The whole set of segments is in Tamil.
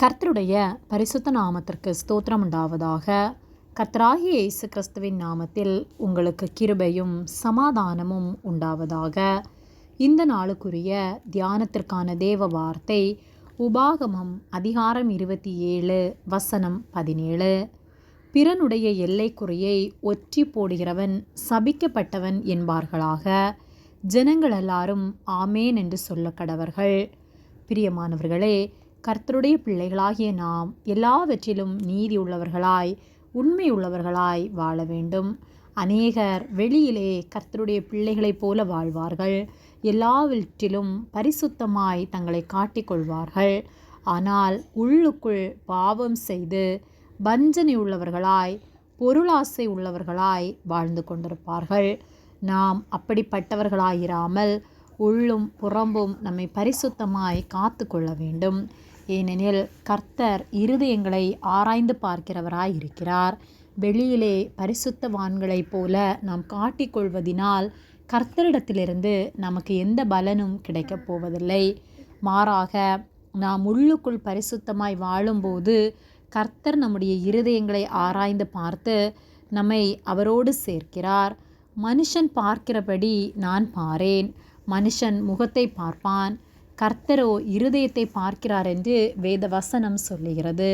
கர்த்தருடைய பரிசுத்த நாமத்திற்கு ஸ்தோத்திரம் உண்டாவதாக. கர்த்தராகிய இயேசு கிறிஸ்துவின் நாமத்தில் உங்களுக்கு கிருபையும் சமாதானமும் உண்டாவதாக. இந்த நாளுக்குரிய தியானத்திற்கான தேவ வார்த்தை உபாகமம் அதிகாரம் இருபத்தி ஏழு வசனம் பதினேழு. பிறனுடைய எல்லைக்குறையை ஒற்றி போடுகிறவன் சபிக்கப்பட்டவன் என்பார்களாக. ஜனங்கள் எல்லாரும் ஆமேன் என்று சொல்ல கடவர்கள் பிரியமானவர்களே கர்த்தருடைய பிள்ளைகளாகிய நாம் எல்லாவற்றிலும் நீதி உள்ளவர்களாய் உண்மை உள்ளவர்களாய் வாழ வேண்டும். அநேகர் வெளியிலே கர்த்தருடைய பிள்ளைகளைப் போல வாழ்வார்கள். எல்லாவற்றிலும் பரிசுத்தமாய் தங்களை காட்டிக்கொள்வார்கள். ஆனால் உள்ளுக்குள் பாவம் செய்து வஞ்சனை உள்ளவர்களாய் பொருளாசை உள்ளவர்களாய் வாழ்ந்து கொண்டிருப்பார்கள். நாம் அப்படிப்பட்டவர்களாயிராமல் உள்ளும் புறம்பும் நம்மை பரிசுத்தமாய் காத்து கொள்ள வேண்டும். ஏனெனில் கர்த்தர் இருதயங்களை ஆராய்ந்து பார்க்கிறவராய் இருக்கிறார் வெளியிலே பரிசுத்தவான்களைப் போல நாம் காட்டிக்கொள்வதினால் கர்த்தரிடத்திலிருந்து நமக்கு எந்த பலனும் கிடைக்கப் போவதில்லை. மாறாக நாம் உள்ளுக்குள் பரிசுத்தமாய் வாழும்போது கர்த்தர் நம்முடைய இருதயங்களை ஆராய்ந்து பார்த்து நம்மை அவரோடு சேர்க்கிறார். மனுஷன் பார்க்கிறபடி நான் பாரேன். மனுஷன் முகத்தை பார்ப்பான். கர்த்தரோ இருதயத்தை பார்க்கிறார் என்று வேத வசனம் சொல்லுகிறது.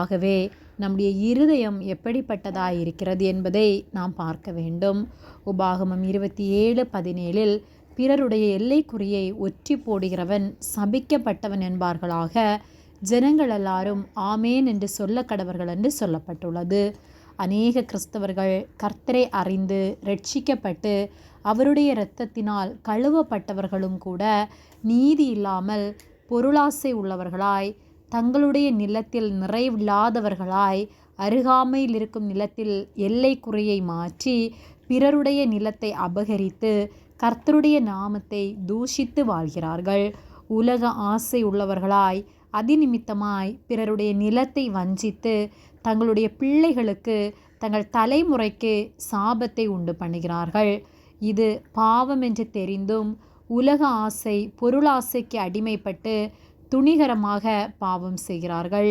ஆகவே நம்முடைய இருதயம் எப்படிப்பட்டதாக இருக்கிறது என்பதை நாம் பார்க்க வேண்டும். உபாகமம் இருபத்தி ஏழு பதினேழில் பிறருடைய எல்லைக்குறியை ஒற்றி போடுகிறவன் சபிக்கப்பட்டவன் என்பார்களாக ஜனங்கள் எல்லாரும் ஆமேன் என்று சொல்ல கடவர்கள் என்று சொல்லப்பட்டுள்ளது. அநேக கிறிஸ்தவர்கள் கர்த்தரை அறிந்து ரட்சிக்கப்பட்டு அவருடைய இரத்தத்தினால் கழுவப்பட்டவர்களும் கூட நீதி இல்லாமல் பொருளாசை உள்ளவர்களாய் தங்களுடைய நிலத்தில் நிறைவில்லாதவர்களாய் அருகாமையில் இருக்கும் நிலத்தில் எல்லை குறையை மாற்றி பிறருடைய நிலத்தை அபகரித்து கர்த்தருடைய நாமத்தை தூஷித்து வாழ்கிறார்கள். உலக ஆசை உள்ளவர்களாய் அதிநிமித்தமாய் பிறருடைய நிலத்தை வஞ்சித்து தங்களுடைய பிள்ளைகளுக்கு தங்கள் தலைமுறைக்கு சாபத்தை உண்டு பண்ணுகிறார்கள். இது பாவம் என்று தெரிந்தும் உலக ஆசை பொருளாசைக்கு அடிமைப்பட்டு துணிகரமாக பாவம் செய்கிறார்கள்.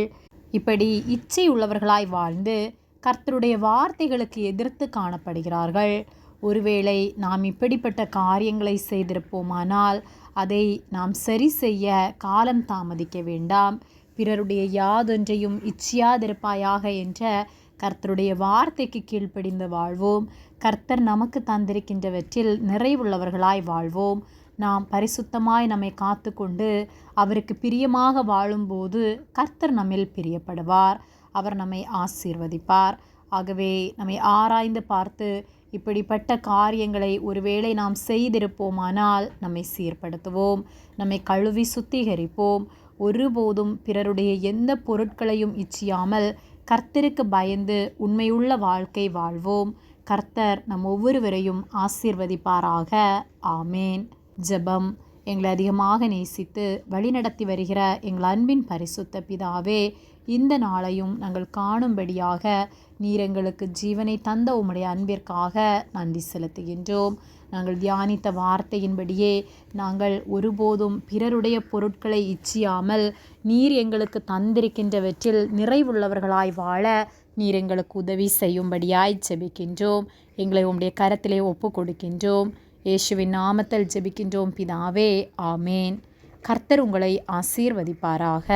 இப்படி இச்சை உள்ளவர்களாய் வாழ்ந்து கர்த்தருடைய வார்த்தைகளுக்கு எதிர்த்து காணப்படுகிறார்கள். ஒருவேளை நாம் இப்படிப்பட்ட காரியங்களை செய்திருப்போமானால் அதை நாம் சரி செய்ய காலம் தாமதிக்க வேண்டாம். பிறருடைய யாதொன்றையும் இச்சியாதிருப்பாயாக என்ற கர்த்தருடைய வார்த்தைக்கு கீழ்ப்படிந்து வாழ்வோம். கர்த்தர் நமக்கு தந்திருக்கின்றவற்றில் நிறைவுள்ளவர்களாய் வாழ்வோம். நாம் பரிசுத்தமாய் நம்மை காத்து கொண்டு அவருக்கு பிரியமாக வாழும்போது கர்த்தர் நம்மில் பிரியப்படுவார். அவர் நம்மை ஆசீர்வதிப்பார். ஆகவே நம்மை ஆராய்ந்து பார்த்து இப்படிப்பட்ட காரியங்களை ஒருவேளை நாம் செய்திருப்போமானால் நம்மை சீர்படுத்துவோம் நம்மை கழுவி சுத்திகரிப்போம். ஒருபோதும் பிறருடைய எந்த பொருட்களையும் இச்சியாமல் கர்த்தருக்கு பயந்து உண்மையுள்ள வாழ்க்கை வாழ்வோம். கர்த்தர் நம் ஒவ்வொருவரையும் ஆசீர்வதிப்பாராக. ஆமேன். ஜெபம் எங்களை அதிகமாக நேசித்து வழிநடத்தி வருகிற எங்கள் அன்பின் பரிசுத்த பிதாவே இந்த நாளையும் நாங்கள் காணும்படியாக நீர் எங்களுக்கு ஜீவனை தந்த உம்முடைய அன்பிற்காக நன்றி செலுத்துகின்றோம். நாங்கள் தியானித்த வார்த்தையின்படியே நாங்கள் ஒருபோதும் பிறருடைய பொருட்களை இச்சியாமல் நீர் எங்களுக்கு தந்திருக்கின்றவற்றில் நிறைவுள்ளவர்களாய் வாழ நீர் எங்களுக்கு உதவி செய்யும்படியாய் ஜெபிக்கின்றோம். எங்களை உம்முடைய கரத்திலே ஒப்பு கொடுக்கின்றோம் இயேசுவின் நாமத்தில் ஜெபிக்கின்றோம் பிதாவே ஆமேன். கர்த்தர் உங்களை ஆசீர்வதிப்பாராக.